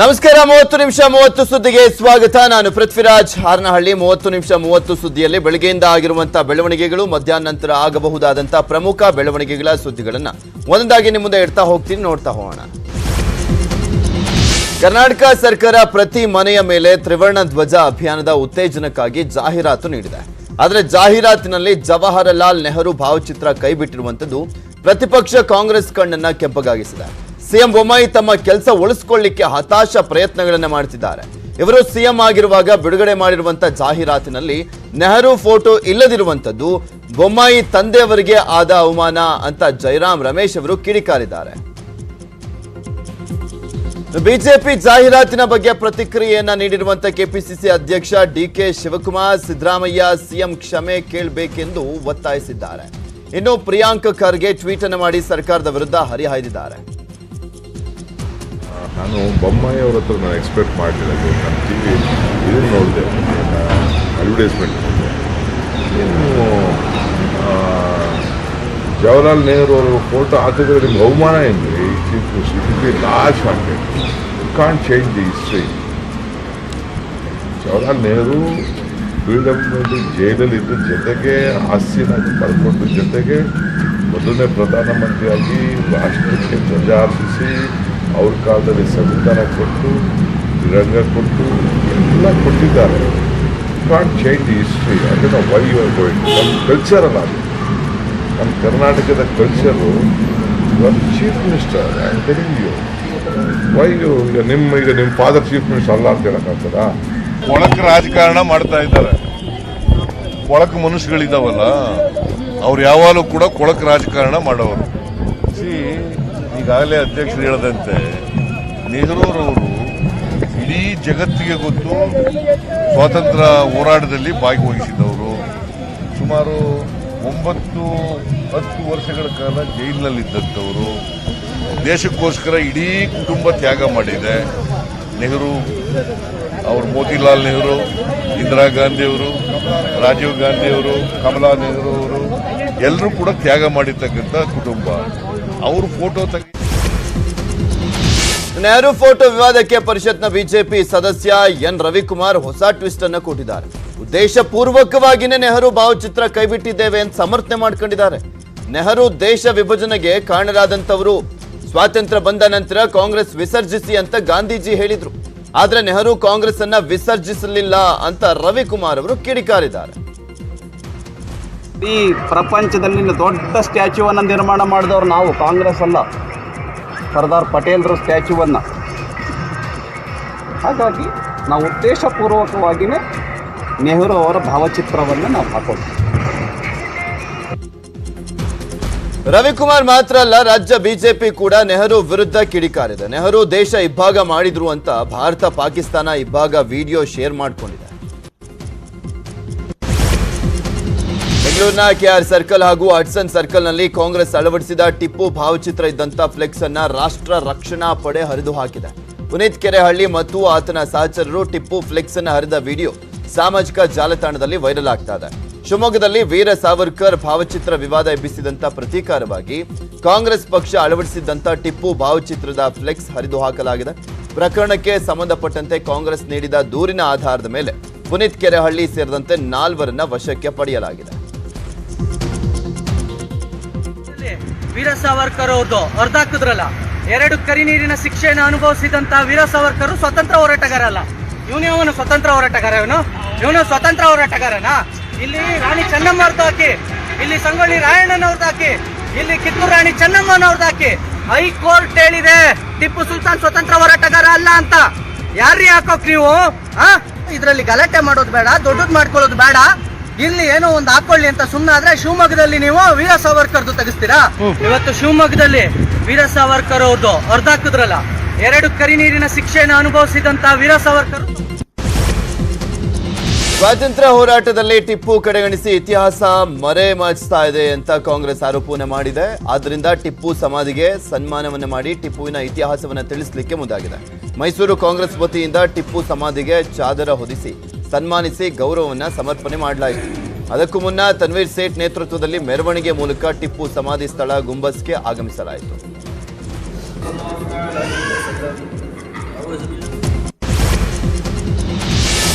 ನಮಸ್ಕಾರ, ಮೂವತ್ತು ನಿಮಿಷ, ಮೂವತ್ತು ಸುದ್ದಿಗೆ ಸ್ವಾಗತ. ನಾನು ಪೃಥ್ವಿರಾಜ್ ಹಾರನಹಳ್ಳಿ. ಮೂವತ್ತು ನಿಮಿಷ, ಮೂವತ್ತು ಸುದ್ದಿಯಲ್ಲಿ ಬೆಳಗ್ಗೆಯಿಂದ ಆಗಿರುವಂತಹ ಬೆಳವಣಿಗೆಗಳು ಮಧ್ಯಾಹ್ನ ನಂತರ ಆಗಬಹುದಾದಂತಹ ಪ್ರಮುಖ ಬೆಳವಣಿಗೆಗಳ ಸುದ್ದಿಗಳನ್ನ ಒಂದೊಂದಾಗಿ ನಿಮ್ಮ ಮುಂದೆ ಇಡ್ತಾ ಹೋಗ್ತೀನಿ, ನೋಡ್ತಾ ಹೋಗೋಣ. ಕರ್ನಾಟಕ ಸರ್ಕಾರ ಪ್ರತಿ ಮನೆಯ ಮೇಲೆ ತ್ರಿವರ್ಣ ಧ್ವಜ ಅಭಿಯಾನದ ಉತ್ತೇಜನಕ್ಕಾಗಿ ಜಾಹೀರಾತು ನೀಡಿದೆ. ಆದರೆ ಜಾಹೀರಾತಿನಲ್ಲಿ ಜವಾಹರಲಾಲ್ ನೆಹರು ಭಾವಚಿತ್ರ ಕೈಬಿಟ್ಟಿರುವಂತದ್ದು ಪ್ರತಿಪಕ್ಷ ಕಾಂಗ್ರೆಸ್ ಕಣ್ಣನ್ನ ಕೆಂಪಗಾಗಿಸಿದೆ. ಸಿಎಂ ಬೊಮ್ಮಾಯಿ ತಮ್ಮ ಕೆಲಸ ಉಳಿಸಿಕೊಳ್ಳಿಕ್ಕೆ ಹತಾಶ ಪ್ರಯತ್ನಗಳನ್ನ ಮಾಡ್ತಿದ್ದಾರೆ. ಇವರು ಸಿಎಂ ಆಗಿರುವಾಗ ಬಿಡುಗಡೆ ಮಾಡಿರುವಂತಹ ಜಾಹೀರಾತಿನಲ್ಲಿ ನೆಹರು ಫೋಟೋ ಇಲ್ಲದಿರುವಂತದ್ದು ಬೊಮ್ಮಾಯಿ ತಂದೆಯವರಿಗೆ ಆದ ಅವಮಾನ ಅಂತ ಜೈರಾಮ್ ರಮೇಶ್ ಅವರು ಕಿಡಿಕಾರಿದ್ದಾರೆ. ಬಿಜೆಪಿ ಜಾಹೀರಾತಿನ ಬಗ್ಗೆ ಪ್ರತಿಕ್ರಿಯೆಯನ್ನ ನೀಡಿರುವಂತಹ ಕೆಪಿಸಿಸಿ ಅಧ್ಯಕ್ಷ ಡಿಕೆ ಶಿವಕುಮಾರ್ ಸಿದ್ದರಾಮಯ್ಯ ಸಿಎಂ ಕ್ಷಮೆ ಕೇಳಬೇಕೆಂದು ಒತ್ತಾಯಿಸಿದ್ದಾರೆ. ಇನ್ನು ಪ್ರಿಯಾಂಕ್ ಖರ್ಗೆ ಟ್ವೀಟ್ ಅನ್ನು ಮಾಡಿ ಸರ್ಕಾರದ ವಿರುದ್ಧ ಹರಿಹಾಯ್ದಿದ್ದಾರೆ. ನಾನು ಬೊಮ್ಮಾಯಿ ಅವ್ರ ಹತ್ರ ನಾನು ಎಕ್ಸ್ಪೆಕ್ಟ್ ಮಾಡಲಿಲ್ಲ. ನಾನು ಟಿ ವಿ ಇದನ್ನು ನೋಡಿದೆ. ಅಡ್ವರ್ಟೈಸ್ಮೆಂಟ್ ನೋಡಿದೆ. ಇನ್ನು ಜವಾಹರ್ಲಾಲ್ ನೆಹರು ಅವರು ಫೋಟೋ ಹಾಕಿದ್ರೆ ನಿಮ್ಗೆ ಅವಮಾನ ಏನ್ರಿ? It be you can't change the history Jawaharlal Nehru ಫ್ರೀಡಮ್ನಲ್ಲಿ ಜೈಲಲ್ಲಿದ್ದು ಜೊತೆಗೆ ಆಸ್ತಿನ ಕಳ್ಕೊಂಡು ಜೊತೆಗೆ ಮೊದಲನೇ ಪ್ರಧಾನಮಂತ್ರಿಯಾಗಿ ರಾಷ್ಟ್ರಕ್ಕೆ ಹಾರಿಸಿ ಅವ್ರ ಕಾಲದಲ್ಲಿ ಸಂವಿಧಾನ ಕೊಟ್ಟು ರಂಗ ಕೊಟ್ಟು ಎಲ್ಲ ಕೊಟ್ಟಿದ್ದಾರೆ. ಕಾಂಟ್ ಚೇಂಜ್ ದಿ ಹಿಸ್ಟ್ರಿ ಅದನ್ನು ವೈ ಯು ಆರ್ ಗೋಯಿಂಗ್ ನಮ್ಮ ಅಲ್ಲ ಅದು. ನಮ್ಮ ಕರ್ನಾಟಕದ ಕಲ್ಚರು ಒಂದು chief minister you why you ಈಗ ನಿಮ್ಮ ಈಗ ನಿಮ್ಮ ಫಾದರ್ ಚೀಫ್ ಮಿನಿಸ್ಟರ್ ಅಲ್ಲ ಅಂತ ಹೇಳಕ್ಕಾಗ್ತದಾ? ಒಳಕ್ಕೆ ರಾಜಕಾರಣ ಮಾಡ್ತಾ ಇದ್ದಾರೆ. ಕೊಳಕು ಮನುಷ್ಯಗಳಿದಾವಲ್ಲ, ಅವ್ರು ಯಾವಾಗಲೂ ಕೂಡ ಕೊಳಕು ರಾಜಕಾರಣ ಮಾಡೋರು. ಸಿ, ಈಗಾಗಲೇ ಅಧ್ಯಕ್ಷರು ಹೇಳದಂತೆ, ನೆಹರೂರವರು ಇಡೀ ಜಗತ್ತಿಗೆ ಗೊತ್ತು ಸ್ವಾತಂತ್ರ್ಯ ಹೋರಾಟದಲ್ಲಿ ಭಾಗವಹಿಸಿದವರು. ಸುಮಾರು ಒಂಬತ್ತು, ಹತ್ತು ವರ್ಷಗಳ ಕಾಲ ಜೈಲಿನಲ್ಲಿದ್ದಂಥವರು. ದೇಶಕ್ಕೋಸ್ಕರ ಇಡೀ ಕುಟುಂಬ ತ್ಯಾಗ ಮಾಡಿದೆ. ನೆಹರು, ಅವರು ಮೋತಿಲಾಲ್ ನೆಹರು, ಇಂದಿರಾ ಗಾಂಧಿ ಅವರು ರಾಜೀವ್ ಗಾಂಧಿ ಅವರು, ಕಮಲಾ ನೆಹರು ಅವರು, ಎಲ್ಲರೂ ಕೂಡ ತ್ಯಾಗ ಮಾಡಿರ್ತಕ್ಕಂಥ ಕುಟುಂಬ. ಅವರು ಫೋಟೋ ತೆಗೆ ನೆಹರು ಫೋಟೋ ವಿವಾದಕ್ಕೆ ಪರಿಷತ್ನ ಬಿಜೆಪಿ ಸದಸ್ಯ ಎನ್ ರವಿಕುಮಾರ್ ಹೊಸ ಟ್ವಿಸ್ಟ್ ಅನ್ನು ಕೊಟ್ಟಿದ್ದಾರೆ. ಉದ್ದೇಶ ಪೂರ್ವಕವಾಗಿನೇ ನೆಹರು ಭಾವಚಿತ್ರ ಕೈಬಿಟ್ಟಿದ್ದೇವೆ ಅಂತ ಸಮರ್ಥನೆ ಮಾಡ್ಕೊಂಡಿದ್ದಾರೆ. ನೆಹರು ದೇಶ ವಿಭಜನೆಗೆ ಕಾರಣರಾದಂಥವರು. ಸ್ವಾತಂತ್ರ್ಯ ಬಂದ ನಂತರ ಕಾಂಗ್ರೆಸ್ ವಿಸರ್ಜಿಸಿ ಅಂತ ಗಾಂಧೀಜಿ ಹೇಳಿದ್ರು. ಆದ್ರೆ ನೆಹರು ಕಾಂಗ್ರೆಸ್ ಅನ್ನ ವಿಸರ್ಜಿಸಲಿಲ್ಲ ಅಂತ ರವಿಕುಮಾರ್ ಅವರು ಕಿಡಿಕಾರಿದ್ದಾರೆ. ಈ ಪ್ರಪಂಚದಲ್ಲಿ ದೊಡ್ಡ ಸ್ಟ್ಯಾಚ್ಯೂವನ್ನು ನಿರ್ಮಾಣ ಮಾಡಿದವರು ನಾವು, ಕಾಂಗ್ರೆಸ್ ಅಲ್ಲ. ಸರ್ದಾರ್ ಪಟೇಲ್ರ ಸ್ಟ್ಯಾಚ್ಯುವನ್ನು. ಹಾಗಾಗಿ ನಾವು ಉದ್ದೇಶಪೂರ್ವಕವಾಗಿಯೇ ನೆಹರು ಅವರ ಭಾವಚಿತ್ರವನ್ನು ನಾವು ಹಾಕೋದು. ರವಿಕುಮಾರ್ ಮಾತ್ರ ಅಲ್ಲ, ರಾಜ್ಯ ಬಿಜೆಪಿ ಕೂಡ ನೆಹರು ವಿರುದ್ಧ ಕಿಡಿಕಾರಿದೆ. ನೆಹರು ದೇಶ ಇಬ್ಬಾಗ ಮಾಡಿದ್ರು ಅಂತ ಭಾರತ ಪಾಕಿಸ್ತಾನ ಇಬ್ಬಾಗ ವಿಡಿಯೋ ಶೇರ್ ಮಾಡಿಕೊಂಡಿದೆ. ಬೆಂಗಳೂರಿನ ಕೆಆರ್ ಸರ್ಕಲ್ ಹಾಗೂ ಹಡ್ಸನ್ ಸರ್ಕಲ್ನಲ್ಲಿ ಕಾಂಗ್ರೆಸ್ ಅಳವಡಿಸಿದ ಟಿಪ್ಪು ಭಾವಚಿತ್ರ ಇದ್ದಂತ ಫ್ಲೆಕ್ಸ್ ಅನ್ನ ರಾಷ್ಟ್ರ ರಕ್ಷಣಾ ಪಡೆ ಹರಿದು ಹಾಕಿದೆ. ಪುನೀತ್ ಕೆರೆಹಳ್ಳಿ ಮತ್ತು ಆತನ ಸಹಚರರು ಟಿಪ್ಪು ಫ್ಲೆಕ್ಸ್ ಅನ್ನು ಹರಿದ ವಿಡಿಯೋ ಸಾಮಾಜಿಕ ಜಾಲತಾಣದಲ್ಲಿ ವೈರಲ್ ಆಗ್ತಾ ಇದೆ. ಶಿವಮೊಗ್ಗದಲ್ಲಿ ವೀರ ಸಾವರ್ಕರ್ ಭಾವಚಿತ್ರ ವಿವಾದ ಎಬ್ಬಿಸಿದಂತ ಪ್ರತೀಕಾರವಾಗಿ ಕಾಂಗ್ರೆಸ್ ಪಕ್ಷ ಅಳವಡಿಸಿದ್ದಂತ ಟಿಪ್ಪು ಭಾವಚಿತ್ರದ ಫ್ಲೆಕ್ಸ್ ಹರಿದು ಹಾಕಲಾಗಿದೆ. ಪ್ರಕರಣಕ್ಕೆ ಸಂಬಂಧಪಟ್ಟಂತೆ ಕಾಂಗ್ರೆಸ್ ನೀಡಿದ ದೂರಿನ ಆಧಾರದ ಮೇಲೆ ಪುನೀತ್ ಕೆರೆಹಳ್ಳಿ ಸೇರಿದಂತೆ ನಾಲ್ವರನ್ನ ವಶಕ್ಕೆ ಪಡೆಯಲಾಗಿದೆ. ವೀರ ಸಾವರ್ಕರ್ ಅವ್ರದ್ದು ಹೊರದಾಕಿದ್ರಲ್ಲ, ಎರಡು ಕರಿ ನೀರಿನ ಶಿಕ್ಷೆಯನ್ನು ಅನುಭವಿಸಿದಂತ ವೀರ ಸಾವರ್ಕರ್ ಸ್ವತಂತ್ರ ಹೋರಾಟಗಾರ ಅಲ್ಲ ಇವನು ಸ್ವತಂತ್ರ ಹೋರಾಟಗಾರ ಇವನು? ಇವನು ಸ್ವತಂತ್ರ ಹೋರಾಟಗಾರನ? ಇಲ್ಲಿ ರಾಣಿ ಚೆನ್ನಮ್ಮ ಅವ್ರದ್ದು ಹಾಕಿ ಇಲ್ಲಿ ಸಂಗೊಳ್ಳಿ ರಾಯಣ್ಣನವ್ರದ್ದು ಹಾಕಿ ಇಲ್ಲಿ ಕಿತ್ತೂರು ರಾಣಿ ಚೆನ್ನಮ್ಮನವ್ರದ್ದು ಹಾಕಿ ಹೈಕೋರ್ಟ್ ಹೇಳಿದೆ ಟಿಪ್ಪು ಸುಲ್ತಾನ್ ಸ್ವತಂತ್ರ ಹೋರಾಟಗಾರ ಅಲ್ಲ ಅಂತ. ಯಾರ್ರೀ ಹಾಕೋಕ್ ನೀವು? ಆ? ಇದ್ರಲ್ಲಿ ಗಲಾಟೆ ಮಾಡೋದು ಬೇಡ ದೊಡ್ಡದು ಮಾಡ್ಕೊಳ್ಳೋದು ಬೇಡ. ಇಲ್ಲಿ ಏನೋ ಒಂದು ಹಾಕೊಳ್ಳಿ ಅಂತ ಸುಮ್ಮನಾದ್ರೆ ಶಿವಮೊಗ್ಗದಲ್ಲಿ ನೀವು ವೀರ ಸಾವರ್ಕರ್ದು ತೆಗಿಸ್ತೀರಾ? ಇವತ್ತು ಶಿವಮೊಗ್ಗದಲ್ಲಿ ವೀರ ಸಾವರ್ಕರ್ ಅವ್ರದ್ದು ಹೊರದಾಕಿದ್ರಲ್ಲ ಎರಡು ಕರಿ ನೀರಿನ ಶಿಕ್ಷೆಯನ್ನು ಅನುಭವಿಸಿದಂತ ವೀರ ಸಾವರ್ಕರ್. ಸ್ವಾತಂತ್ರ್ಯ ಹೋರಾಟದಲ್ಲಿ ಟಿಪ್ಪು ಕಡೆಗಣಿಸಿ ಇತಿಹಾಸ ಮರೆ ಮಾಚಿಸ್ತಾ ಇದೆ ಅಂತ ಕಾಂಗ್ರೆಸ್ ಆರೋಪವನ್ನು ಮಾಡಿದೆ. ಆದ್ದರಿಂದ ಟಿಪ್ಪು ಸಮಾಧಿಗೆ ಸನ್ಮಾನವನ್ನ ಮಾಡಿ ಟಿಪ್ಪುವಿನ ಇತಿಹಾಸವನ್ನು ತಿಳಿಸಲಿಕ್ಕೆ ಮುಂದಾಗಿದೆ. ಮೈಸೂರು ಕಾಂಗ್ರೆಸ್ ವತಿಯಿಂದ ಟಿಪ್ಪು ಸಮಾಧಿಗೆ ಚಾದರ ಹೊದಿಸಿ, ಸನ್ಮಾನಿಸಿ, ಗೌರವವನ್ನ ಸಮರ್ಪಣೆ ಮಾಡಲಾಯಿತು. ಅದಕ್ಕೂ ಮುನ್ನ ತನ್ವೀರ್ ಸೇಠ್ ನೇತೃತ್ವದಲ್ಲಿ ಮೆರವಣಿಗೆ ಮೂಲಕ ಟಿಪ್ಪು ಸಮಾಧಿ ಸ್ಥಳ ಗುಂಬಸ್ಗೆ ಆಗಮಿಸಲಾಯಿತು.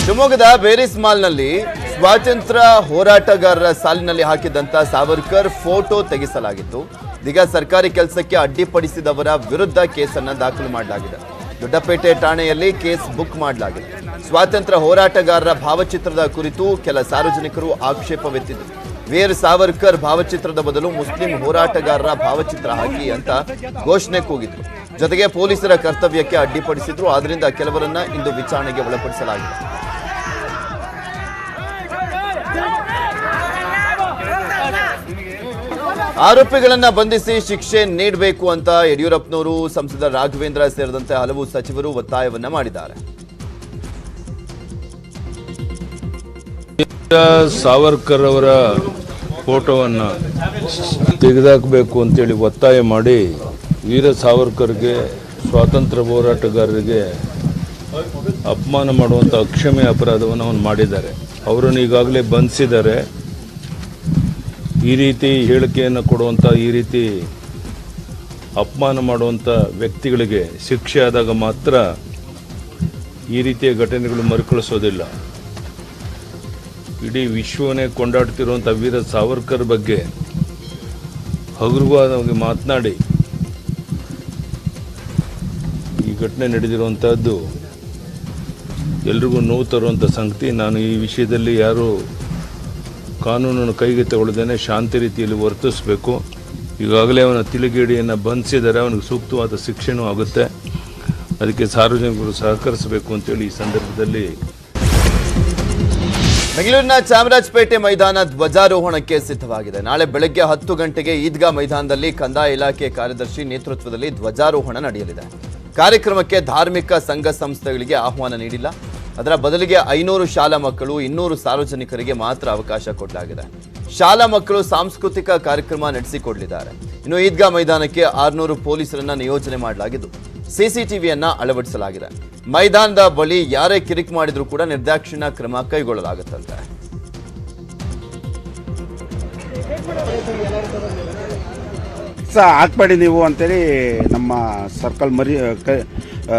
ಶಿವಮೊಗ್ಗದ ಬೇರಿಸ್ ಮಾಲ್ನಲ್ಲಿ ಸ್ವಾತಂತ್ರ್ಯ ಹೋರಾಟಗಾರರ ಸಾಲಿನಲ್ಲಿ ಹಾಕಿದಂತ ಸಾವರ್ಕರ್ ಫೋಟೋ ತೆಗೆಸಲಾಗಿತ್ತು. ಇದೀಗ ಸರ್ಕಾರಿ ಕೆಲಸಕ್ಕೆ ಅಡ್ಡಿಪಡಿಸಿದವರ ವಿರುದ್ಧ ಕೇಸನ್ನ ದಾಖಲು ಮಾಡಲಾಗಿದೆ. ದೊಡ್ಡಪೇಟೆ ಠಾಣೆಯಲ್ಲಿ ಕೇಸ್ ಬುಕ್ ಮಾಡಲಾಗಿದೆ. ಸ್ವಾತಂತ್ರ್ಯ ಹೋರಾಟಗಾರರ ಭಾವಚಿತ್ರದ ಕುರಿತು ಕೆಲ ಸಾರ್ವಜನಿಕರು ಆಕ್ಷೇಪವೆತ್ತಿದ್ರು ವೀರ್ ಸಾವರ್ಕರ್ ಭಾವಚಿತ್ರದ ಬದಲು ಮುಸ್ಲಿಂ ಹೋರಾಟಗಾರರ ಭಾವಚಿತ್ರ ಹಾಕಿ ಅಂತ ಘೋಷಣೆ ಕೂಗಿದ್ರು ಜೊತೆಗೆ ಪೊಲೀಸರ ಕರ್ತವ್ಯಕ್ಕೆ ಅಡ್ಡಿಪಡಿಸಿದ್ರು, ಆದ್ರಿಂದ ಕೆಲವರನ್ನ ಇಂದು ವಿಚಾರಣೆಗೆ ಒಳಪಡಿಸಲಾಗಿದೆ. ಆರೋಪಿಗಳನ್ನ ಬಂಧಿಸಿ ಶಿಕ್ಷೆ ನೀಡಬೇಕು ಅಂತ ಯಡಿಯೂರಪ್ಪನವರು ಸಂಸದ ರಾಘವೇಂದ್ರ ಸೇರಿದಂತೆ ಹಲವು ಸಚಿವರು ಒತ್ತಾಯವನ್ನ ಮಾಡಿದ್ದಾರೆ. ಸಾವರ್ಕರ್ ಅವರ ಫೋಟೋವನ್ನು ತೆಗೆದಾಕಬೇಕು ಅಂತೇಳಿ ಒತ್ತಾಯ ಮಾಡಿ ವೀರ ಸಾವರ್ಕರ್ಗೆ, ಸ್ವಾತಂತ್ರ್ಯ ಹೋರಾಟಗಾರರಿಗೆ ಅಪಮಾನ ಮಾಡುವಂಥ ಅಕ್ಷಮ್ಯ ಅಪರಾಧವನ್ನು ಅವನು ಮಾಡಿದ್ದಾರೆ. ಅವರನ್ನು ಈಗಾಗಲೇ ಬಂಧಿಸಿದ್ದಾರೆ. ಈ ರೀತಿ ಹೇಳಿಕೆಯನ್ನು ಕೊಡುವಂಥ ಈ ರೀತಿ ಅಪಮಾನ ಮಾಡುವಂಥ ವ್ಯಕ್ತಿಗಳಿಗೆ ಶಿಕ್ಷೆ ಆದಾಗ ಮಾತ್ರ ಈ ರೀತಿಯ ಘಟನೆಗಳು ಮರುಕಳಿಸೋದಿಲ್ಲ. ಇಡೀ ವಿಶ್ವವನ್ನೇ ಕೊಂಡಾಡ್ತಿರುವಂಥ ವೀರ ಸಾವರ್ಕರ್ ಬಗ್ಗೆ ಹಗುರವಾಗಿ ಮಾತನಾಡಿ ಈ ಘಟನೆ ನಡೆದಿರುವಂಥದ್ದು ಎಲ್ರಿಗೂ ನೋವು ತರುವಂಥ ಸಂಗತಿ. ನಾನು ಈ ವಿಷಯದಲ್ಲಿ ಯಾರು ಕಾನೂನನ್ನು ಕೈಗೆ ತಗೊಳ್ಳದೇನೆ ಶಾಂತಿ ರೀತಿಯಲ್ಲಿ ವರ್ತಿಸಬೇಕು. ಈಗಾಗಲೇ ಅವನ ತಿಳಿಗೇಡಿಯನ್ನು ಬಂಧಿಸಿದರೆ ಅವನಿಗೆ ಸೂಕ್ತವಾದ ಶಿಕ್ಷೆನೂ ಆಗುತ್ತೆ. ಅದಕ್ಕೆ ಸಾರ್ವಜನಿಕರು ಸಹಕರಿಸಬೇಕು ಅಂತೇಳಿ ಈ ಸಂದರ್ಭದಲ್ಲಿ ಬೆಂಗಳೂರಿನ ಚಾಮರಾಜಪೇಟೆ ಮೈದಾನ ಧ್ವಜಾರೋಹಣಕ್ಕೆ ಸಿದ್ಧವಾಗಿದೆ. ನಾಳೆ ಬೆಳಗ್ಗೆ ಹತ್ತು ಗಂಟೆಗೆ ಈದ್ಗಾ ಮೈದಾನದಲ್ಲಿ ಕಂದಾಯ ಇಲಾಖೆ ಕಾರ್ಯದರ್ಶಿ ನೇತೃತ್ವದಲ್ಲಿ ಧ್ವಜಾರೋಹಣ ನಡೆಯಲಿದೆ. ಕಾರ್ಯಕ್ರಮಕ್ಕೆ ಧಾರ್ಮಿಕ ಸಂಘ ಸಂಸ್ಥೆಗಳಿಗೆ ಆಹ್ವಾನ ನೀಡಿಲ್ಲ. ಅದರ ಬದಲಿಗೆ ಐನೂರು ಶಾಲಾ ಮಕ್ಕಳು ಇನ್ನೂರು ಸಾರ್ವಜನಿಕರಿಗೆ ಮಾತ್ರ ಅವಕಾಶ ಕೊಡಲಾಗಿದೆ. ಶಾಲಾ ಮಕ್ಕಳು ಸಾಂಸ್ಕೃತಿಕ ಕಾರ್ಯಕ್ರಮ ನಡೆಸಿಕೊಡಲಿದ್ದಾರೆ. ಇನ್ನು ಈದ್ಗಾ ಮೈದಾನಕ್ಕೆ ಆರುನೂರು ಪೊಲೀಸರನ್ನ ನಿಯೋಜನೆ ಮಾಡಲಾಗಿದ್ದು ಸಿಸಿಟಿವಿಯನ್ನ ಅಳವಡಿಸಲಾಗಿದೆ. ಮೈದಾನದ ಬಳಿ ಯಾರೇ ಕಿರಿಕ್ ಮಾಡಿದ್ರೂ ಕೂಡ ನಿರ್ದಾಕ್ಷಿಣ್ಯ ಕ್ರಮ ಕೈಗೊಳ್ಳಲಾಗುತ್ತಂತೆ. ಹಾಕ್ಬೇಡಿ ನೀವು ಅಂತೇಳಿ ನಮ್ಮ ಸರ್ಕಲ್ ಮರಿ ಕ- ಆ,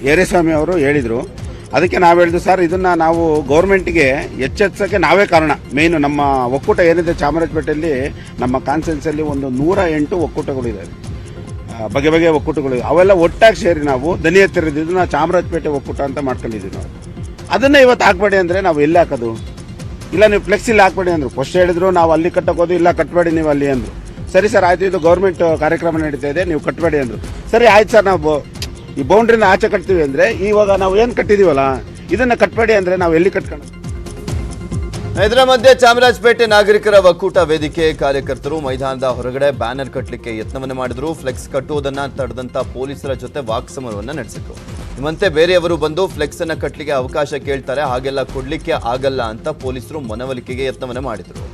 ಏರೇಸ್ವಾಮಿ ಅವರು ಹೇಳಿದರು. ಅದಕ್ಕೆ ನಾವು ಹೇಳಿದ್ವಿ ಸರ್, ಇದನ್ನ ನಾವು ಗೌರ್ಮೆಂಟ್ಗೆ ಎಚ್ಚೆತ್ಸೋಕ್ಕೆ ನಾವೇ ಕಾರಣ. ಮೇನ್ ನಮ್ಮ ಒಕ್ಕೂಟ ಏನಿದೆ ಚಾಮರಾಜಪೇಟೆಯಲ್ಲಿ, ನಮ್ಮ ಕಾನ್ಸೆನ್ಸಲ್ಲಿ ಒಂದು ನೂರ ಎಂಟು ಒಕ್ಕೂಟಗಳಿದ್ದಾವೆ ಬಗೆ ಬಗೆ ಬಗೆಯ ಒಕ್ಕೂಟಗಳು ಅವೆಲ್ಲ ಒಟ್ಟಾಗಿ ಸೇರಿ ನಾವು ದನಿ ಎತ್ತಿರೋದು ನಾವು ಚಾಮರಾಜಪೇಟೆ ಒಕ್ಕೂಟ ಅಂತ ಮಾಡ್ಕೊಂಡಿದ್ದೀವಿ ನಾವು. ಅದನ್ನ ಇವತ್ತು ಹಾಕ್ಬೇಡಿ ಅಂದರೆ ನಾವು ಎಲ್ಲಿ ಹಾಕೋದು? ಇಲ್ಲ ನೀವು ಫ್ಲೆಕ್ಸ್ ಇಲ್ಲಿ ಹಾಕ್ಬೇಡಿ ಅಂದರು. ಫಸ್ಟ್ ಹೇಳಿದ್ರು, ನಾವು ಅಲ್ಲಿ ಕಟ್ಟಕೋದು, ಇಲ್ಲ ಕಟ್ಟಬೇಡಿ ನೀವು ಅಲ್ಲಿ ಅಂದರು. ಸರಿ ಸರ್, ಆಯ್ತು, ಇದು ಗೌರ್ಮೆಂಟ್ ಕಾರ್ಯಕ್ರಮ ನಡೀತಾ ಇದೆ, ನೀವು ಕಟ್ಟಬೇಡಿ ಅಂದರು. ಸರಿ, ಆಯ್ತು ಸರ್, ನಾವು ಈ ಬೌಂಡ್ರಿನ ಆಚೆ ಕಟ್ತೀವಿ ಅಂದರೆ ಇವಾಗ ನಾವು ಏನು ಕಟ್ಟಿದೀವಲ್ಲ, ಇದನ್ನು ಕಟ್ಟಬೇಡಿ ಅಂದರೆ ನಾವು ಎಲ್ಲಿ ಕಟ್ಕೊಂಡು ಇದರ ಮಧ್ಯೆ ಚಾಮರಾಜಪೇಟೆ ನಾಗರಿಕರ ಒಕ್ಕೂಟ ವೇದಿಕೆ ಕಾರ್ಯಕರ್ತರು ಮೈದಾನದ ಹೊರಗಡೆ ಬ್ಯಾನರ್ ಕಟ್ಟಲಿಕ್ಕೆ ಯತ್ನವನ್ನು ಮಾಡಿದ್ರು. ಫ್ಲೆಕ್ಸ್ ಕಟ್ಟುವುದನ್ನು ತಡೆದಂತ ಪೊಲೀಸರ ಜೊತೆ ವಾಕ್ಸಮರವನ್ನ ನಡೆಸಿದ್ರು. ನಿಮ್ಮಂತೆ ಬೇರೆಯವರು ಬಂದು ಫ್ಲೆಕ್ಸ್ ಅನ್ನ ಕಟ್ಟಲಿಕ್ಕೆ ಅವಕಾಶ ಕೇಳ್ತಾರೆ, ಹಾಗೆಲ್ಲ ಕೊಡ್ಲಿಕ್ಕೆ ಆಗಲ್ಲ ಅಂತ ಪೊಲೀಸರು ಮನವೊಲಿಕೆಗೆ ಯತ್ನವನ್ನ ಮಾಡಿದ್ರು.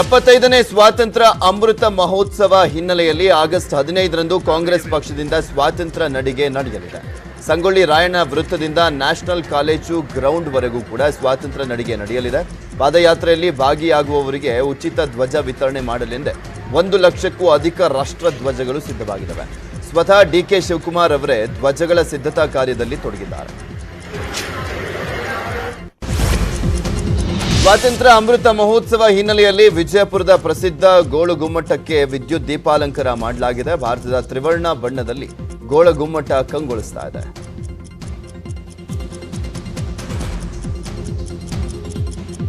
ಎಪ್ಪತ್ತೈದನೇ ಸ್ವಾತಂತ್ರ್ಯ ಅಮೃತ ಮಹೋತ್ಸವ ಹಿನ್ನೆಲೆಯಲ್ಲಿ ಆಗಸ್ಟ್ ಹದಿನೈದರಂದು ಕಾಂಗ್ರೆಸ್ ಪಕ್ಷದಿಂದ ಸ್ವಾತಂತ್ರ್ಯ ನಡಿಗೆ ನಡೆಯಲಿದೆ. ಸಂಗೊಳ್ಳಿ ರಾಯಣ್ಣ ವೃತ್ತದಿಂದ ನ್ಯಾಷನಲ್ ಕಾಲೇಜು ಗ್ರೌಂಡ್ವರೆಗೂ ಕೂಡ ಸ್ವಾತಂತ್ರ್ಯ ನಡಿಗೆ ನಡೆಯಲಿದೆ. ಪಾದಯಾತ್ರೆಯಲ್ಲಿ ಭಾಗಿಯಾಗುವವರಿಗೆ ಉಚಿತ ಧ್ವಜ ವಿತರಣೆ ಮಾಡಲೆಂದೇ ಒಂದು ಲಕ್ಷಕ್ಕೂ ಅಧಿಕ ರಾಷ್ಟ್ರ ಧ್ವಜಗಳು ಸಿದ್ಧವಾಗಿವೆ ಸ್ವತಃ ಡಿ ಕೆ ಶಿವಕುಮಾರ್ ಅವರೇ ಧ್ವಜಗಳ ಸಿದ್ಧತಾ ಕಾರ್ಯದಲ್ಲಿ ತೊಡಗಿದ್ದಾರೆ. ಸ್ವಾತಂತ್ರ್ಯ ಅಮೃತ ಮಹೋತ್ಸವ ಹಿನ್ನೆಲೆಯಲ್ಲಿ ವಿಜಯಪುರದ ಪ್ರಸಿದ್ಧ ಗೋಳು ಗುಮ್ಮಟಕ್ಕೆ ವಿದ್ಯುತ್ ದೀಪಾಲಂಕಾರ ಮಾಡಲಾಗಿದೆ. ಭಾರತದ ತ್ರಿವರ್ಣ ಬಣ್ಣದಲ್ಲಿ ಗೋಳ ಗುಮ್ಮಟ ಕಂಗೊಳಿಸ್ತಾ ಇದೆ.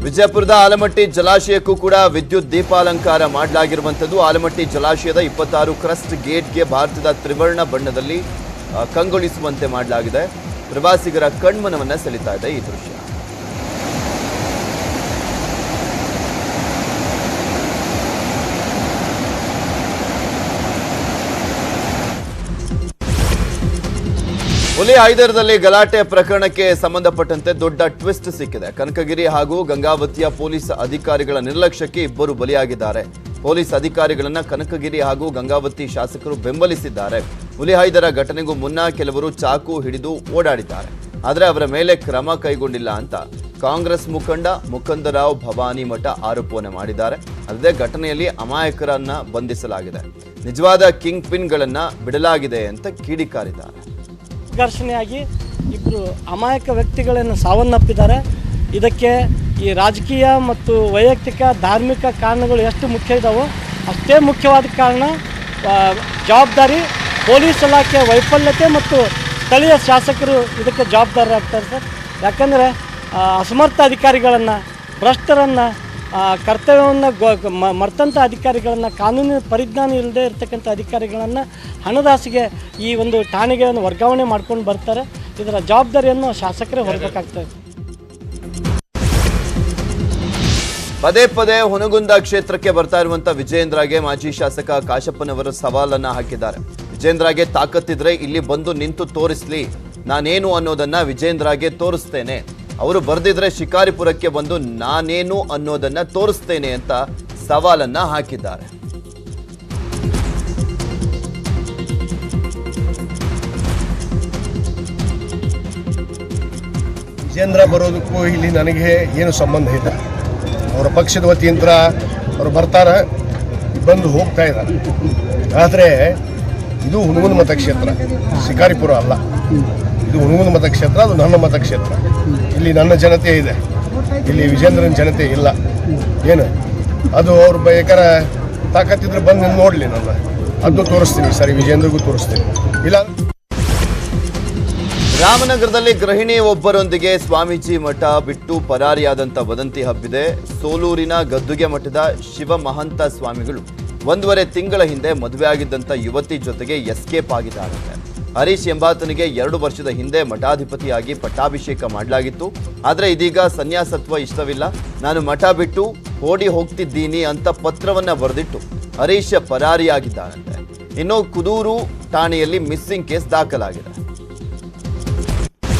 ವಿಜಯಪುರದ ಆಲಮಟ್ಟಿ ಜಲಾಶಯಕ್ಕೂ ಕೂಡ ವಿದ್ಯುತ್ ದೀಪಾಲಂಕಾರ ಮಾಡಲಾಗಿರುವಂಥದ್ದು. ಆಲಮಟ್ಟಿ ಜಲಾಶಯದ ಇಪ್ಪತ್ತಾರು ಕ್ರಸ್ಟ್ ಗೇಟ್ಗೆ ಭಾರತದ ತ್ರಿವರ್ಣ ಬಣ್ಣದಲ್ಲಿ ಕಂಗೊಳಿಸುವಂತೆ ಮಾಡಲಾಗಿದೆ. ಪ್ರವಾಸಿಗರ ಕಣ್ಮನವನ್ನು ಸೆಳೀತಾ ಇದೆ ಈ ದೃಶ್ಯ. ಹುಲಿ ಹೈದರದಲ್ಲಿ ಗಲಾಟೆ ಪ್ರಕರಣಕ್ಕೆ ಸಂಬಂಧಪಟ್ಟಂತೆ ದೊಡ್ಡ ಟ್ವಿಸ್ಟ್ ಸಿಕ್ಕಿದೆ. ಕನಕಗಿರಿ ಹಾಗೂ ಗಂಗಾವತಿಯ ಪೊಲೀಸ್ ಅಧಿಕಾರಿಗಳ ನಿರ್ಲಕ್ಷ್ಯಕ್ಕೆ ಇಬ್ಬರು ಬಲಿಯಾಗಿದ್ದಾರೆ. ಪೊಲೀಸ್ ಅಧಿಕಾರಿಗಳನ್ನ ಕನಕಗಿರಿ ಹಾಗೂ ಗಂಗಾವತಿ ಶಾಸಕರು ಬೆಂಬಲಿಸಿದ್ದಾರೆ. ಹುಲಿ ಹೈದರ ಘಟನೆಗೂ ಮುನ್ನ ಕೆಲವರು ಚಾಕು ಹಿಡಿದು ಓಡಾಡಿದ್ದಾರೆ. ಆದರೆ ಅವರ ಮೇಲೆ ಕ್ರಮ ಕೈಗೊಂಡಿಲ್ಲ ಅಂತ ಕಾಂಗ್ರೆಸ್ ಮುಖಂಡ ಮುಕುಂದರಾವ್ ಭವಾನಿ ಮಠ ಆರೋಪವನ್ನು ಮಾಡಿದ್ದಾರೆ. ಅಲ್ಲದೆ ಘಟನೆಯಲ್ಲಿ ಅಮಾಯಕರನ್ನ ಬಂಧಿಸಲಾಗಿದೆ. ನಿಜವಾದ ಕಿಂಗ್ ಪಿನ್ಗಳನ್ನ ಬಿಡಲಾಗಿದೆ ಅಂತ ಕಿಡಿಕಾರಿದ್ದಾರೆ. ಘರ್ಷಣೆಯಾಗಿ ಇಬ್ಬರು ಅಮಾಯಕ ವ್ಯಕ್ತಿಗಳನ್ನು ಸಾವನ್ನಪ್ಪಿದ್ದಾರೆ. ಇದಕ್ಕೆ ಈ ರಾಜಕೀಯ ಮತ್ತು ವೈಯಕ್ತಿಕ, ಧಾರ್ಮಿಕ ಕಾರಣಗಳು ಎಷ್ಟು ಮುಖ್ಯ ಇದ್ದಾವೋ ಅಷ್ಟೇ ಮುಖ್ಯವಾದ ಕಾರಣ ಜವಾಬ್ದಾರಿ ಪೊಲೀಸ್ ಇಲಾಖೆ ವೈಫಲ್ಯತೆ ಮತ್ತು ಸ್ಥಳೀಯ ಶಾಸಕರು ಇದಕ್ಕೆ ಜವಾಬ್ದಾರರಾಗ್ತಾರೆ ಸರ್. ಯಾಕಂದರೆ ಅಸಮರ್ಥ ಅಧಿಕಾರಿಗಳನ್ನು, ಭ್ರಷ್ಟರನ್ನು ಕರ್ತವ್ಯವನ್ನು ಗೊ- ಮರ್ತಂಥ ಅಧಿಕಾರಿಗಳನ್ನು, ಕಾನೂನಿನ ಪರಿಜ್ಞಾನ ಇಲ್ಲದೆ ಇರತಕ್ಕಂಥ ಅಧಿಕಾರಿಗಳನ್ನು ಹಣದಾಸಿಗೆ ಈ ಒಂದು ಠಾಣೆಗೆ ವರ್ಗಾವಣೆ ಮಾಡ್ಕೊಂಡು ಬರ್ತಾರೆ. ಇದರ ಜವಾಬ್ದಾರಿಯನ್ನು ಶಾಸಕರೇ ಹೊರಬೇಕಾಗ್ತದೆ ಪದೇ ಪದೇ ಹುನಗುಂದ ಕ್ಷೇತ್ರಕ್ಕೆ ಬರ್ತಾ ಇರುವಂತ ವಿಜೇಂದ್ರಗೆ ಮಾಜಿ ಶಾಸಕ ಕಾಶಪ್ಪನವರು ಸವಾಲನ್ನ ಹಾಕಿದ್ದಾರೆ. ವಿಜೇಂದ್ರಗೆ ತಾಕತ್ತಿದ್ರೆ ಇಲ್ಲಿ ಬಂದು ನಿಂತು ತೋರಿಸ್ಲಿ. ನಾನೇನು ಅನ್ನೋದನ್ನ ವಿಜೇಂದ್ರಗೆ ತೋರಿಸ್ತೇನೆ. ಅವರು ಬರ್ದಿದ್ರೆ ಶಿಕಾರಿಪುರಕ್ಕೆ ಬಂದು ನಾನೇನು ಅನ್ನೋದನ್ನ ತೋರಿಸ್ತೇನೆ ಅಂತ ಸವಾಲನ್ನ ಹಾಕಿದ್ದಾರೆ. ವಿಜೇಂದ್ರ ಬರೋದಕ್ಕೂ ಇಲ್ಲಿ ನನಗೆ ಏನು ಸಂಬಂಧ ಇಲ್ಲ. ಅವರ ಪಕ್ಷದ ವತಿಯಿಂದ ಅವರು ಬರ್ತಾರೆ, ಬಂದು ಹೋಗ್ತಾ ಇದ್ದಾರೆ. ಆದರೆ ಇದು ಹುಣಗುಂದ ಮತಕ್ಷೇತ್ರ ಶಿಕಾರಿಪುರ ಅಲ್ಲ. ಇದು ಹುಣಗುಂದ ಮತಕ್ಷೇತ್ರ ಅದು ನನ್ನ ಮತಕ್ಷೇತ್ರ ಇಲ್ಲಿ ನನ್ನ ಜನತೆ ಇದೆ. ಇಲ್ಲಿ ವಿಜೇಂದ್ರನ ಜನತೆ ಇಲ್ಲ. ಏನು? ಅದು ಅವ್ರು ಬೇಕಾರೆ ತಾಕತ್ತಿದ್ರೆ ಬಂದು ನೋಡಲಿ ನನ್ನ ಅದು ತೋರಿಸ್ತೀನಿ ಸರಿ, ವಿಜೇಂದ್ರಿಗೂ ತೋರಿಸ್ತೀನಿ. ಇಲ್ಲ ರಾಮನಗರದಲ್ಲಿ ಗೃಹಿಣಿ ಒಬ್ಬರೊಂದಿಗೆ ಸ್ವಾಮೀಜಿ ಮಠ ಬಿಟ್ಟು ಪರಾರಿಯಾದಂಥ ವದಂತಿ ಹಬ್ಬಿದೆ. ಸೋಲೂರಿನ ಗದ್ದುಗೆ ಮಠದ ಶಿವ ಮಹಂತ ಸ್ವಾಮಿಗಳು ಒಂದೂವರೆ ತಿಂಗಳ ಹಿಂದೆ ಮದುವೆಯಾಗಿದ್ದಂಥ ಯುವತಿ ಜೊತೆಗೆ ಎಸ್ಕೇಪ್ ಆಗಿದ್ದಾರಂತೆ ಹರೀಶ್ ಎಂಬಾತನಿಗೆ ಎರಡು ವರ್ಷದ ಹಿಂದೆ ಮಠಾಧಿಪತಿಯಾಗಿ ಪಟ್ಟಾಭಿಷೇಕ ಮಾಡಲಾಗಿತ್ತು. ಆದರೆ ಇದೀಗ ಸನ್ಯಾಸತ್ವ ಇಷ್ಟವಿಲ್ಲ. ನಾನು ಮಠ ಬಿಟ್ಟು ಓಡಿ ಹೋಗ್ತಿದ್ದೀನಿ ಅಂತ ಪತ್ರವನ್ನ ಬರೆದಿಟ್ಟು ಹರೀಶ್ ಪರಾರಿಯಾಗಿದ್ದಾರಂತೆ ಇನ್ನು ಕುದೂರು ಠಾಣೆಯಲ್ಲಿ ಮಿಸ್ಸಿಂಗ್ ಕೇಸ್ ದಾಖಲಾಗಿದೆ.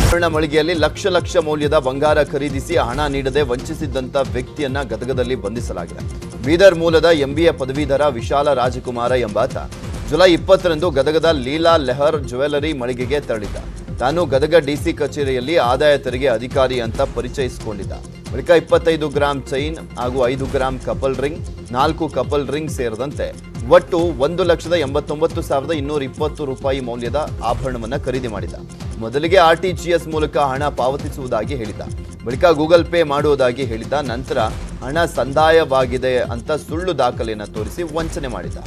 ಸುವರ್ಣ ಮಳಿಗೆಯಲ್ಲಿ ಲಕ್ಷ ಲಕ್ಷ ಮೌಲ್ಯದ ಬಂಗಾರ ಖರೀದಿಸಿ ಹಣ ನೀಡದೆ ವಂಚಿಸಿದ್ದಂಥ ವ್ಯಕ್ತಿಯನ್ನ ಗದಗದಲ್ಲಿ ಬಂಧಿಸಲಾಗಿದೆ. ಬೀದರ್ ಮೂಲದ ಎಂಬಿಎ ಪದವೀಧರ ವಿಶಾಲ ರಾಜಕುಮಾರ ಎಂಬಾತ ಜುಲೈ ಇಪ್ಪತ್ತರಂದು ಗದಗದ ಲೀಲಾ ಲೆಹರ್ ಜ್ಯುವೆಲರಿ ಮಳಿಗೆಗೆ ತೆರಳಿದ್ದ. ತಾನು ಗದಗ ಡಿಸಿ ಕಚೇರಿಯಲ್ಲಿ ಆದಾಯ ತೆರಿಗೆ ಅಧಿಕಾರಿ ಅಂತ ಪರಿಚಯಿಸಿಕೊಂಡಿದ್ದ. ಬಳಿಕ ಇಪ್ಪತ್ತೈದು ಗ್ರಾಂ ಚೈನ್ ಹಾಗೂ ಐದು ಗ್ರಾಂ ಕಪಲ್ ರಿಂಗ್, ನಾಲ್ಕು ಕಪಲ್ ರಿಂಗ್ ಸೇರಿದಂತೆ ಒಟ್ಟು ಒಂದು ಲಕ್ಷದ ಎಂಬತ್ತೊಂಬತ್ತು ಸಾವಿರದ ಇನ್ನೂರ ಇಪ್ಪತ್ತು ರೂಪಾಯಿ ಮೌಲ್ಯದ ಆಭರಣವನ್ನು ಖರೀದಿ ಮಾಡಿದ. ಮೊದಲಿಗೆ ಆರ್ಟಿಜಿಎಸ್ ಮೂಲಕ ಹಣ ಪಾವತಿಸುವುದಾಗಿ ಹೇಳಿದ. ಬಳಿಕ ಗೂಗಲ್ ಪೇ ಮಾಡುವುದಾಗಿ ಹೇಳಿದ. ನಂತರ ಹಣ ಸಂದಾಯವಾಗಿದೆ ಅಂತ ಸುಳ್ಳು ದಾಖಲೆಯನ್ನು ತೋರಿಸಿ ವಂಚನೆ ಮಾಡಿದ್ದ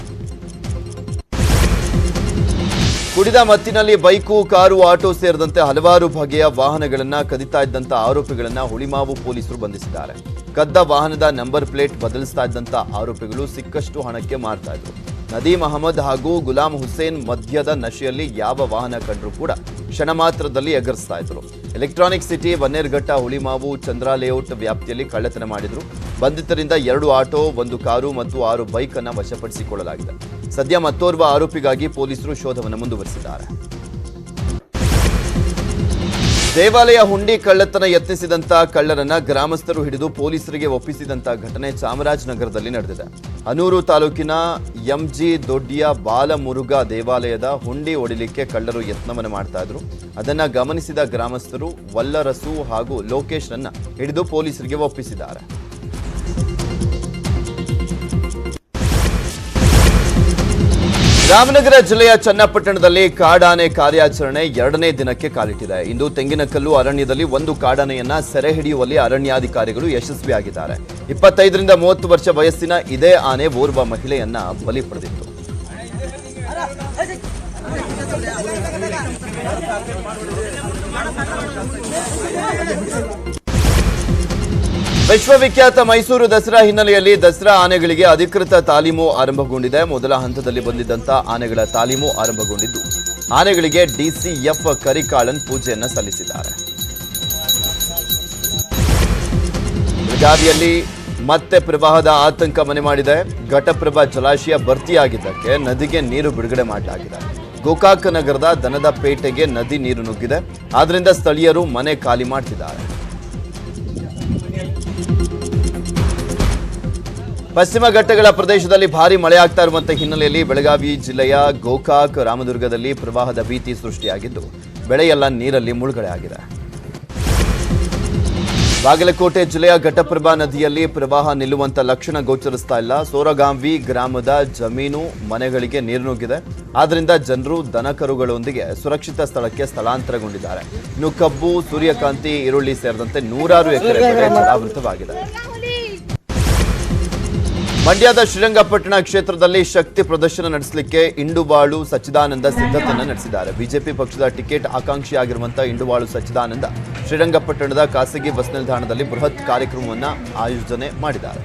ಕುಡಿದ ಮತ್ತಿನಲ್ಲಿ ಬೈಕು, ಕಾರು, ಆಟೋ ಸೇರಿದಂತೆ ಹಲವಾರು ಬಗೆಯ ವಾಹನಗಳನ್ನ ಕದಿತಾ ಇದ್ದಂತ ಆರೋಪಿಗಳನ್ನ ಹುಳಿಮಾವು ಪೊಲೀಸರು ಬಂಧಿಸಿದ್ದಾರೆ. ಕದ್ದ ವಾಹನದ ನಂಬರ್ ಪ್ಲೇಟ್ ಬದಲಿಸ್ತಾ ಇದ್ದಂತ ಆರೋಪಿಗಳು ಸಿಕ್ಕಷ್ಟು ಹಣಕ್ಕೆ ಮಾರ್ತಾ ಇದ್ರು. ನದೀಮ್ ಅಹಮದ್ ಹಾಗೂ ಗುಲಾಂ ಹುಸೇನ್ ಮಧ್ಯದ ನಶೆಯಲ್ಲಿ ಯಾವ ವಾಹನ ಕಂಡರೂ ಕೂಡ ಕ್ಷಣ ಮಾತ್ರದಲ್ಲಿ ಎಗರಿಸ್ತಾ ಇದ್ರು. Electronic City Bannerghatta Hulimavu Chandra Layout ವ್ಯಾಪ್ತಿಯಲ್ಲಿ ಕಳ್ಳತನ ಮಾಡಿದ್ರು. ಬಂಧಿತರಿಂದ ಎರಡು ಆಟೋ, ಒಂದು ಕಾರು ಮತ್ತು ಆರು ಬೈಕ್ ಅನ್ನ ವಶಪಡಿಸಿಕೊಳ್ಳಲಾಗಿದೆ. ಸದ್ಯ ಮತ್ತೋರ್ವ ಆರೋಪಿಗಾಗಿ ಪೊಲೀಸರು ಶೋಧವನ್ನು ಮುಂದುವರಿಸಿದ್ದಾರೆ. ದೇವಾಲಯ ಹುಂಡಿ ಕಳ್ಳತನ ಯತ್ನಿಸಿದಂತ ಕಳ್ಳರನ್ನ ಗ್ರಾಮಸ್ಥರು ಹಿಡಿದು ಪೊಲೀಸರಿಗೆ ಒಪ್ಪಿಸಿದಂತ ಘಟನೆ ಚಾಮರಾಜನಗರದಲ್ಲಿ ನಡೆದಿದೆ. ಅನೂರು ತಾಲೂಕಿನ ಎಂಜಿ ದೊಡ್ಡಿಯ ಬಾಲಮುರುಗಾ ದೇವಾಲಯದ ಹುಂಡಿ ಒಡಿಲಿಕ್ಕೆ ಕಳ್ಳರು ಯತ್ನವನ್ನು ಮಾಡ್ತಾ ಇದ್ರು. ಅದನ್ನ ಗಮನಿಸಿದ ಗ್ರಾಮಸ್ಥರು ವಲ್ಲರಸು ಹಾಗೂ ಲೋಕೇಶ್ ಹಿಡಿದು ಪೊಲೀಸರಿಗೆ ಒಪ್ಪಿಸಿದ್ದಾರೆ. ರಾಮನಗರ ಜಿಲ್ಲೆಯ ಚನ್ನಪಟ್ಟಣದಲ್ಲಿ ಕಾಡಾನೆ ಕಾರ್ಯಾಚರಣೆ ಎರಡನೇ ದಿನಕ್ಕೆ ಕಾಲಿಟ್ಟಿದೆ. ಇಂದು ತೆಂಗಿನಕಲ್ಲು ಅರಣ್ಯದಲ್ಲಿ ಒಂದು ಕಾಡಾನೆಯನ್ನ ಸೆರೆ ಹಿಡಿಯುವಲ್ಲಿ ಅರಣ್ಯಾಧಿಕಾರಿಗಳು ಯಶಸ್ವಿಯಾಗಿದ್ದಾರೆ. ಇಪ್ಪತ್ತೈದರಿಂದ ಮೂವತ್ತು ವರ್ಷ ವಯಸ್ಸಿನ ಇದೇ ಆನೆ ಓರ್ವ ಮಹಿಳೆಯನ್ನ ಬಲಿ ಪಡೆದಿತ್ತು. ವಿಶ್ವವಿಖ್ಯಾತ ಮೈಸೂರು ದಸರಾ ಹಿನ್ನೆಲೆಯಲ್ಲಿ ದಸರಾ ಆನೆಗಳಿಗೆ ಅಧಿಕೃತ ತಾಲೀಮು ಆರಂಭಗೊಂಡಿದೆ. ಮೊದಲ ಹಂತದಲ್ಲಿ ಬಂದಿದ್ದಂತ ಆನೆಗಳ ತಾಲೀಮು ಆರಂಭಗೊಂಡಿದ್ದು. ಆನೆಗಳಿಗೆ ಡಿಸಿಎಫ್ ಕರಿಕಾಳನ್ ಪೂಜೆಯನ್ನು ಸಲ್ಲಿಸಿದ್ದಾರೆ. ಬೆಳಗಾವಿಯಲ್ಲಿ ಮತ್ತೆ ಪ್ರವಾಹದ ಆತಂಕ ಮನೆ ಮಾಡಿದೆ. ಘಟಪ್ರಭಾ ಜಲಾಶಯ ಭರ್ತಿಯಾಗಿದ್ದಕ್ಕೆ ನದಿಗೆ ನೀರು ಬಿಡುಗಡೆ ಮಾಡಲಾಗಿದೆ. ಗೋಕಾಕ ನಗರದ ದನದ ಪೇಟೆಗೆ ನದಿ ನೀರು ನುಗ್ಗಿದೆ. ಆದ್ದರಿಂದ ಸ್ಥಳೀಯರು ಮನೆ ಖಾಲಿ ಮಾಡ್ತಿದ್ದಾರೆ. ಪಶ್ಚಿಮ ಘಟ್ಟಗಳ ಪ್ರದೇಶದಲ್ಲಿ ಭಾರಿ ಮಳೆಯಾಗ್ತಾ ಇರುವಂತಹ ಹಿನ್ನೆಲೆಯಲ್ಲಿ ಬೆಳಗಾವಿ ಜಿಲ್ಲೆಯ ಗೋಕಾಕ್ ರಾಮದುರ್ಗದಲ್ಲಿ ಪ್ರವಾಹದ ಭೀತಿ ಸೃಷ್ಟಿಯಾಗಿದ್ದು, ಬೆಳೆಯೆಲ್ಲ ನೀರಲ್ಲಿ ಮುಳುಗಡೆ ಆಗಿದೆ. ಬಾಗಲಕೋಟೆ ಜಿಲ್ಲೆಯ ಘಟಪ್ರಭಾ ನದಿಯಲ್ಲಿ ಪ್ರವಾಹ ನಿಲ್ಲುವಂತ ಲಕ್ಷಣ ಗೋಚರಿಸ್ತಾ ಇಲ್ಲ. ಸೋರಗಾಂವಿ ಗ್ರಾಮದ ಜಮೀನು ಮನೆಗಳಿಗೆ ನೀರು ನುಗ್ಗಿದೆ. ಆದ್ದರಿಂದ ಜನರು ದನಕರುಗಳೊಂದಿಗೆ ಸುರಕ್ಷಿತ ಸ್ಥಳಕ್ಕೆ ಸ್ಥಳಾಂತರಗೊಂಡಿದ್ದಾರೆ. ಇನ್ನು ಕಬ್ಬು, ಸೂರ್ಯಕಾಂತಿ, ಈರುಳ್ಳಿ ಸೇರಿದಂತೆ ನೂರಾರು ಎಕರೆ ಜಲಾವೃತವಾಗಿದೆ. ಮಂಡ್ಯದ ಶ್ರೀರಂಗಪಟ್ಟಣ ಕ್ಷೇತ್ರದಲ್ಲಿ ಶಕ್ತಿ ಪ್ರದರ್ಶನ ನಡೆಸಲಿಕ್ಕೆ ಇಂಡುಬಾಳು ಸಚ್ಚಿದಾನಂದ ಸಿದ್ಧತೆಯನ್ನು ನಡೆಸಿದ್ದಾರೆ. ಬಿಜೆಪಿ ಪಕ್ಷದ ಟಿಕೆಟ್ ಆಕಾಂಕ್ಷಿಯಾಗಿರುವಂತಹ ಇಂಡುಬಾಳು ಸಚ್ಚಿದಾನಂದ ಶ್ರೀರಂಗಪಟ್ಟಣದ ಖಾಸಗಿ ಬಸ್ ನಿಲ್ದಾಣದಲ್ಲಿ ಬೃಹತ್ ಕಾರ್ಯಕ್ರಮವನ್ನು ಆಯೋಜನೆ ಮಾಡಿದ್ದಾರೆ.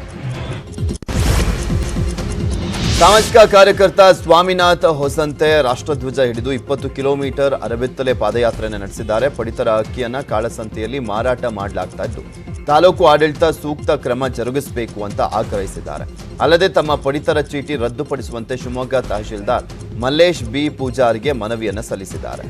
ಸಾಮಾಜಿಕ ಕಾರ್ಯಕರ್ತ ಸ್ವಾಮಿನಾಥ್ ಹೊಸಂತೆ ರಾಷ್ಟ್ರಧ್ವಜ ಹಿಡಿದು ಇಪ್ಪತ್ತು ಕಿಲೋಮೀಟರ್ ಅರಬೆತ್ತಲೆ ಪಾದಯಾತ್ರೆಯನ್ನು ನಡೆಸಿದ್ದಾರೆ. ಪಡಿತರ ಅಕ್ಕಿಯನ್ನು ಕಾಳಸಂತೆಯಲ್ಲಿ ಮಾರಾಟ ಮಾಡಲಾಗ್ತಾ ಇದ್ದು ತಾಲೂಕು ಆಡಳಿತ ಸೂಕ್ತ ಕ್ರಮ ಜರುಗಿಸಬೇಕು ಅಂತ ಆಗ್ರಹಿಸಿದ್ದಾರೆ. ಅಲ್ಲದೆ ತಮ್ಮ ಪಡಿತರ ಚೀಟಿ ರದ್ದುಪಡಿಸುವಂತೆ ಶಿವಮೊಗ್ಗ ತಹಶೀಲ್ದಾರ್ ಮಲ್ಲೇಶ್ ಬಿ ಪೂಜಾರಿಗೆ ಮನವಿಯನ್ನು ಸಲ್ಲಿಸಿದ್ದಾರೆ.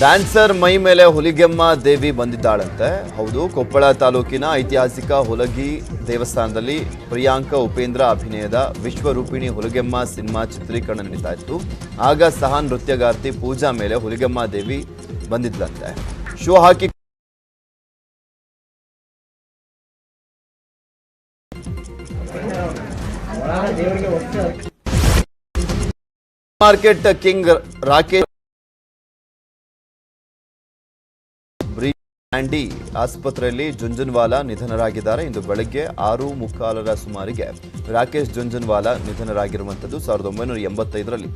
ಡ್ಯಾನ್ಸರ್ ಮೈ ಮೇಲೆ ಹುಲಿಗೆಮ್ಮ ದೇವಿ ಬಂದಿದ್ದಾಳಂತೆ. ಹೌದು, ಕೊಪ್ಪಳ ತಾಲೂಕಿನ ಐತಿಹಾಸಿಕ ಹುಲಗಿ ದೇವಸ್ಥಾನದಲ್ಲಿ ಪ್ರಿಯಾಂಕ ಉಪೇಂದ್ರ ಅಭಿನಯದ ವಿಶ್ವರೂಪಿಣಿ ಹುಲಿಗೆಮ್ಮ ಸಿನಿಮಾ ಚಿತ್ರೀಕರಣ ನಡೀತಾ ಇತ್ತು ಆಗ ಸಹ ನೃತ್ಯಗಾರ್ತಿ ಪೂಜಾ ಮೇಲೆ ಹುಲಿಗೆಮ್ಮ ದೇವಿ ಬಂದಿದ್ಲಂತೆ. ಶೋ ಹಾಕಿ ಮಾರ್ಕೆಟ್ ಕಿಂಗ್ ರಾಕೇಶ್ ಆಂಡಿ ಆಸ್ಪತ್ರೆಯಲ್ಲಿ ಜುಂಜುನ್ವಾಲಾ ನಿಧನರಾಗಿದ್ದಾರೆ. ಇಂದು ಬೆಳಗ್ಗೆ ಆರು ಮುಕ್ಕಾಲರ ಸುಮಾರಿಗೆ ರಾಕೇಶ್ ಜುಂಜುನ್ವಾಲಾ ನಿಧನರಾಗಿರುವಂಥದ್ದು ಸಾವಿರದ ಒಂಬೈನೂರ ಎಂಬತ್ತೈದರಲ್ಲಿ.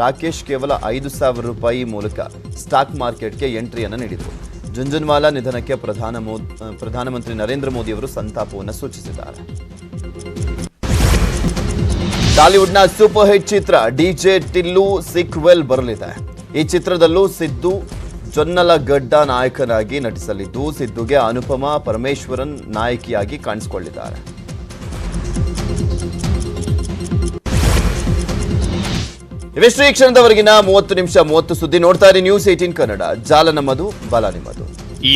ರಾಕೇಶ್ ಕೇವಲ ಐದು ಸಾವಿರ ರೂಪಾಯಿ ಮೂಲಕ ಸ್ಟಾಕ್ ಮಾರ್ಕೆಟ್ಗೆ ಎಂಟ್ರಿಯನ್ನು ನೀಡಿದರು. ಜುಂಜುನ್ವಾಲಾ ನಿಧನಕ್ಕೆ ಪ್ರಧಾನ ಪ್ರಧಾನಮಂತ್ರಿ ನರೇಂದ್ರ ಮೋದಿ ಅವರು ಸಂತಾಪವನ್ನು ಸೂಚಿಸಿದ್ದಾರೆ. ಟಾಲಿವುಡ್ನ ಸೂಪರ್ ಹಿಟ್ ಚಿತ್ರ ಡಿಜೆ ಟಿಲ್ಲು ಸಿಕ್ವೆಲ್ ಬರಲಿದೆ. ಈ ಚಿತ್ರದಲ್ಲೂ ಸಿದ್ದು ಜೊನ್ನಲಗಡ್ಡ ನಾಯಕನಾಗಿ ನಟಿಸಲಿದ್ದು, ಸಿದ್ದುಗೆ ಅನುಪಮಾ ಪರಮೇಶ್ವರನ್ ನಾಯಕಿಯಾಗಿ ಕಾಣಿಸಿಕೊಳ್ಳಿದ್ದಾರೆ. ಇವೆಷ್ಟು ಈ ಕ್ಷಣದವರೆಗಿನ ಮೂವತ್ತು ನಿಮಿಷ ಮೂವತ್ತು ಸುದ್ದಿ ನೋಡ್ತಾ ಇರಿ ನ್ಯೂಸ್ ಏಟೀನ್ ಕನ್ನಡ. ಜಾಲ ನಮ್ಮದು ಬಲ ನಿಮ್ಮದು. ಈ